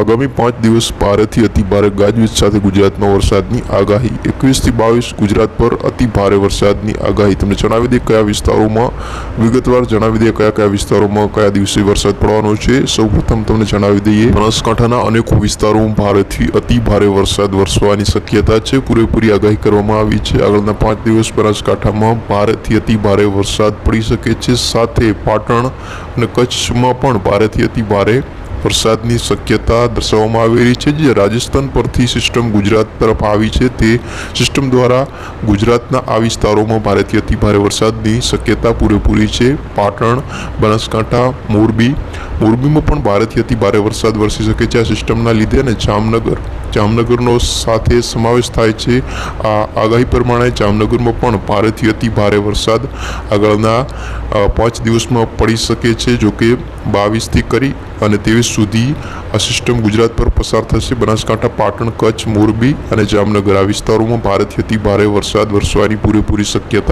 આગામી પાંચ દિવસ ભારેથી અતિભારે ગાજવીજ સાથે ગુજરાતમાં વરસાદની આગાહી. એકવીસથી બાવીસ ગુજરાત પર અતિ ભારે વરસાદની આગાહી. તમને જણાવી દે કયા વિસ્તારોમાં, વિગતવાર જણાવી દે કયા કયા વિસ્તારોમાં કયા દિવસે વરસાદ પડવાનો છે. સૌપ્રથમ તમને જણાવી દઈએ, બનાસકાંઠાના અનેકો વિસ્તારોમાં ભારેથી અતિ ભારે વરસાદ વરસવાની શક્યતા છે. પૂરેપૂરી આગાહી કરવામાં આવી છે. આગળના પાંચ દિવસ બનાસકાંઠામાં ભારેથી અતિ ભારે વરસાદ પડી શકે છે. સાથે પાટણ અને કચ્છમાં પણ ભારેથી અતિભારે ભારે વરસાદની શક્યતા દર્શાવવામાં આવેલી છે. જે રાજસ્થાન પરથી સિસ્ટમ ગુજરાત તરફ આવી છે તે સિસ્ટમ દ્વારા ગુજરાતના આ વિસ્તારોમાં ભારેથી અતિ ભારે વરસાદની શક્યતા પૂરેપૂરી છે. પાટણ, બનાસકાંઠા, મોરબી, મોરબીમાં પણ ભારેથી અતિ ભારે વરસાદ વરસી શકે છે આ સિસ્ટમના લીધે અને જામનગર જામનગરનો સાથે સમાવેશ થાય છે. આ આગાહી પ્રમાણે જામનગરમાં પણ ભારેથી અતિ ભારે વરસાદ આગળના પાંચ દિવસમાં પડી શકે છે. જો કે બાવીસથી કરી અને ત્રેવીસ સુધી આ સિસ્ટમ ગુજરાત પર પસાર થશે. બનાસકાંઠા, પાટણ, કચ્છ, મોરબી અને જામનગર આ વિસ્તારોમાં ભારેથી અતિ ભારે વરસાદ વરસવાની પૂરેપૂરી શક્યતા